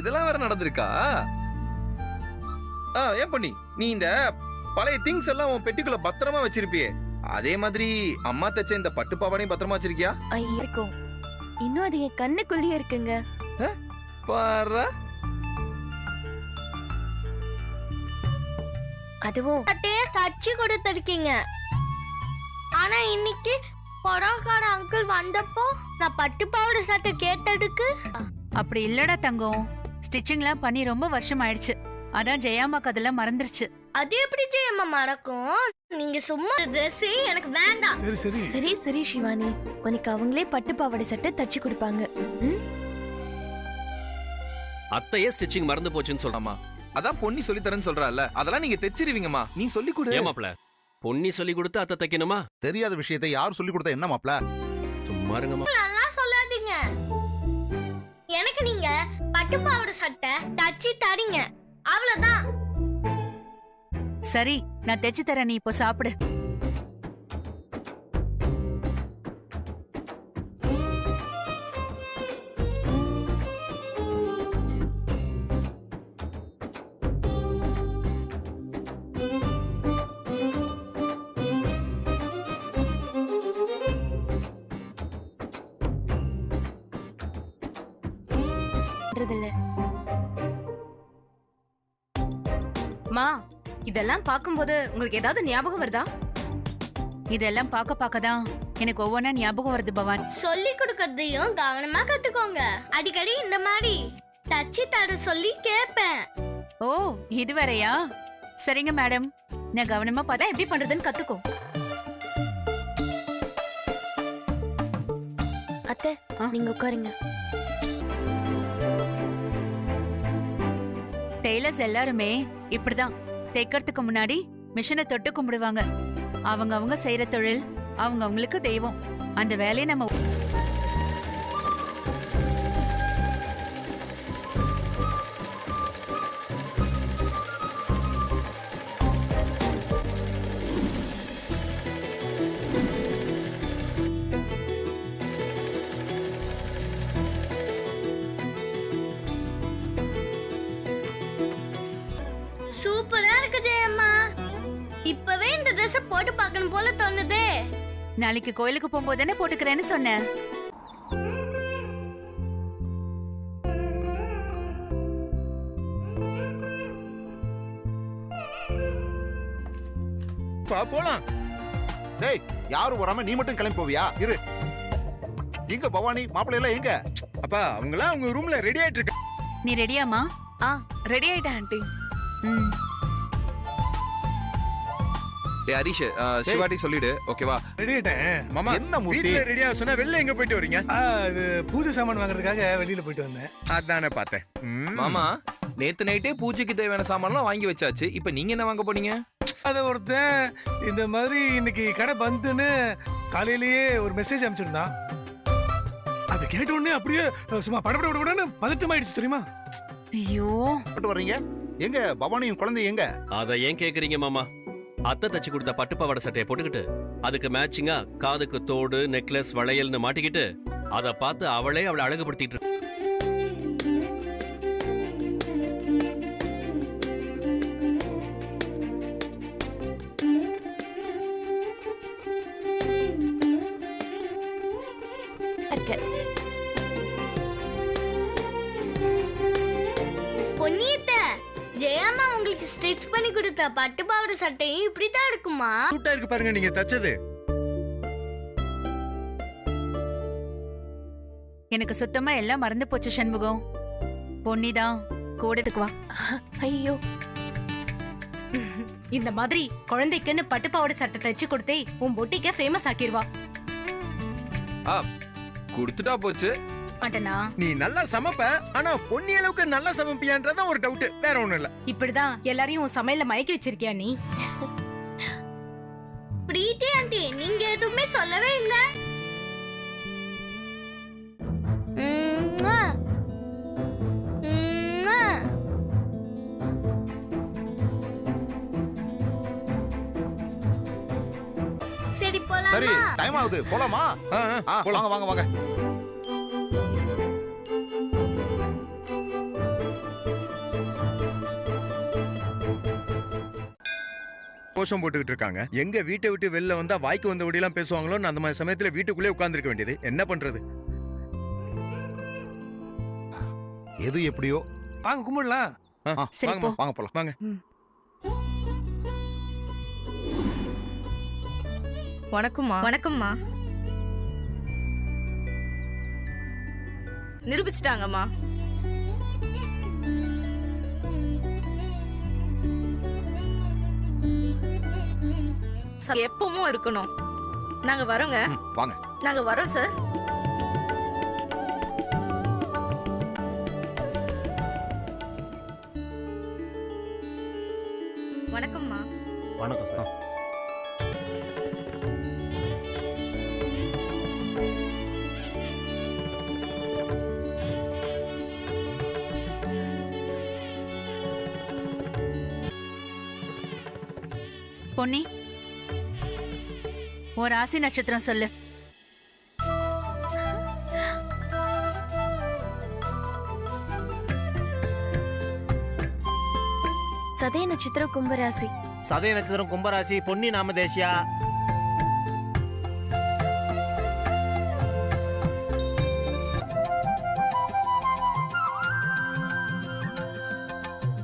இதெல்லாம் வேற நடந்திருக்கா? ஆ ஏன் பண்ணி நீ இந்த பழைய திங்ஸ் எல்லாம் உன் பெட்டிக்குள்ள பத்திரமா வச்சிருப்பியே. அதே மாதிரி அம்மா தச்ச இந்த பட்டு பாவாடையும் பத்திரமா வச்சிருக்கியா? இருக்கும். இன்னும் அது என் கண்ணுக்குள்ளேயே இருக்குங்க. பாரு. அதுவும் சட்டையே தச்சு கொடுத்துருக்கீங்க. ஆனா இன்னைக்கு புடவைக்கார அங்கிள் வந்தப்போ நான் பட்டு பாவாடை சட்டை கேட்டதுக்கு அப்படி இல்லடா தங்கம். ஸ்டிச்சிங்லாம் பண்ணி ரொம்ப வருஷம் ஆயிடுச்சு அதான் ஜெயாமாக்கு அதெல்லாம் மறந்துருச்சு. அது எப்படி ஜெயம்மா மறக்கும்? நீங்க சும்மா ட்ரெஸ் எனக்கு வேண்டாம். சரி சரி. சரி சரி சிவானி உனக்கு அவங்களே பட்டு பாவாடை சட்டை தச்சு கொடுப்பாங்க? அத்தையே ஸ்டிச்சிங் மறந்து போச்சுன்னு சொல்றான் ஆமா அதான் பொன்னி சொல்லி தரேன்னு சொல்றால அதெல்லாம் நீங்க தைச்சிருவீங்கம்மா. நீ சொல்லி கொடு. ஏமாப்ல பொன்னி சொல்லி கொடுத்து அத்தை தைக்கணுமா? தெரியாத விஷயத்தை யார் சொல்லி கொடுத்தா என்ன மாப்ள சும்மா இருங்கம்மா. பட்டுப்பாவோட சட்டை தச்சு தரீங்க. அவ்வளவுதான். சரி நான் தைச்சு தரேன் நீ இப்போ சாப்பிடு. மா இதெல்லாம் பாக்கும்போது உங்களுக்கு ஏதாவது ஞாபகம் வருதா? இதெல்லாம் பார்க்க பார்க்க தான் எனக்கு ஒவ்வொன்றா ஞாபகம் வருது பவான். சொல்லி கொடுக்கறதையும் கவனமா கத்துக்கோங்க. அடிக்கடி இந்த மாதிரி தச்சு தர சொல்லி கேட்பேன். ஓ இது வேறயா? சரிங்க மேடம். நான் கவனமா பார்த்தா எப்படி பண்றதுன்னு கத்துக்கோ. அத்தை. நீங்க உட்காருங்க. டெய்லர்ஸ் எல்லாருமே இப்படிதான். தைக்கிறதுக்கு முன்னாடி மிஷினை தொட்டு கும்பிடுவாங்க. அவங்க அவங்க செய்யற தொழில் அவங்க அவங்களுக்கு தெய்வம். அந்த வேலையை நம்ம ட்ரெஸ் போட்டு பார்க்கணும் போல தோணுதே. நாளைக்கு கோயிலுக்கு போகும்போது தானே போட்டுக்கிறேன்னு சொன்னேன். பா போலாம். டேய் யாரும் வராம நீ மட்டும் கிளம்பி போவியா? இரு. எங்க பவானி? மாப்பிள்ளை எல்லாம் எங்க? அப்பா அவங்களாம் அவங்க ரூம்ல ரெடி ஆயிட்டு இருக்க நீ ரெடியாமா ஆ ரெடி ஆயிட்டேன் ஆண்டி. ம். டேய் ஹரிஷ் சிவாட்டி சொல்லிடு. ஓகேவா? ரெடி ஆயிட்டேன் மாமா என்ன மூர்த்தி? வீட்ல ரெடியா சொன்னா வெளில எங்க போயிட்டு வரீங்க? ஆ, இது பூஜை சாமான் வாங்குறதுக்காக வெளியில போயிட்டு வந்தேன். அதானே பார்த்தேன். மாமா நேத்து நைட்டே பூஜைக்கு தேவையான சாமான்லாம் வாங்கி வச்சாச்சு. இப்போ நீங்க என்ன வாங்க போறீங்க அத ஒருத்தன் இந்த மாதிரி இன்னைக்கு கடை பந்துன்னு காலையிலேயே ஒரு மெசேஜ் அனுப்பிச்சிருந்தான். அதை கேட்ட உடனே அப்படியே சும்மா படப்பட படப்படன்னு பதட்டமாயிடுச்சு தெரியுமா? ஐயோ. போட்டு வர்றீங்க? எங்க? பவானியும் குழந்தை எங்க? அத ஏன் கேக்குறீங்க மாமா? அத்தை தச்சு கொடுத்த பட்டு பாவாடை சட்டையை போட்டுக்கிட்டு அதுக்கு மேட்சிங்கா காதுக்கு தோடு நெக்லஸ் வளையல்னு மாட்டிக்கிட்டு அத பார்த்து அவளே அவளை அழகுபடுத்திட்டு இருக்கு. உங்களுக்கு ஸ்டிச் பண்ணி கொடுத்த பட்டு பாவாடை சட்டையும் இப்படித்தான் இருக்குமா? சூட்டா இருக்கு பாருங்க நீங்க தச்சது. எனக்கு சுத்தமா எல்லாம் மறந்து போச்சு சண்முகம். பொன்னிதான் கூடத்துக்கு வா. ஐயோ. இந்த மாதிரி குழந்தைக்குன்னு பட்டு பாவாடை சட்டை தச்சு கொடுத்தே உன் பொட்டிக்க ஃபேமஸ் ஆக்கிடுவா கொடுத்துட்டா போச்சு. மாட்டனா? நீ நல்லா சமைப்ப ஆனா பொன்னி அளவுக்கு நல்லா சமைப்பியான்றதான் ஒரு டவுட் வேற ஒண்ணும் இல்ல. இப்படிதான் எல்லாரையும் உன் சமையல்ல மயக்கி வச்சிருக்கியா நீ? பிரீத்தி ஆண்டி நீங்க எதுவுமே சொல்லவே இல்ல. சரி டைம் ஆகுது. போலாம். வாங்க வாங்க வாங்க. கோஷம் போட்டுக்கிட்டு இருக்காங்க. எங்க வீட்டை விட்டு வெளில வந்தா வாய்க்கு வந்த எல்லாம் பேசுவாங்களோன்னு அந்த மாதிரி சமயத்துல வீட்டுக்குள்ளே உட்கார்ந்திருக்க வேண்டியது. என்ன பண்றது? எது எப்படியோ? வாங்க கும்பிடலாம். சரி, போ. வாங்க போலாம். வாங்க. வணக்கம்மா. வணக்கம்மா. நிரூபிச்சிட்டாங்கம்மா. சார், எப்பவும் இருக்கணும். நாங்க வரோங்க. வாங்க. நாங்க வரோம் சார். வணக்கம்மா. வணக்கம் சார். பொன்னி ஒரு ராசி நட்சத்திரம் சொல்லு. சதய நட்சத்திரம் கும்பராசி. சதய நட்சத்திரம் கும்பராசி பொன்னி நாம தேசியா?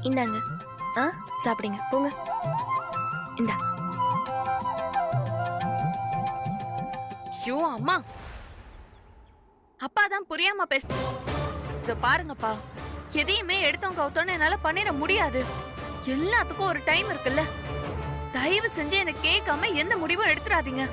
இந்தாங்க. ஆ சாப்பிடுங்க. போங்க. இந்தா. ஐயோ அம்மா. அப்பா தான் புரியாம பேச இத பாருங்கப்பா. எதையுமே எடுத்தவங்க கவுத்தோன்னு என்னால பண்ணிட முடியாது. எல்லாத்துக்கும் ஒரு டைம் இருக்குல்ல. தயவு செஞ்சு எனக்கு கேட்காம எந்த முடிவும் எடுத்துடாதீங்க.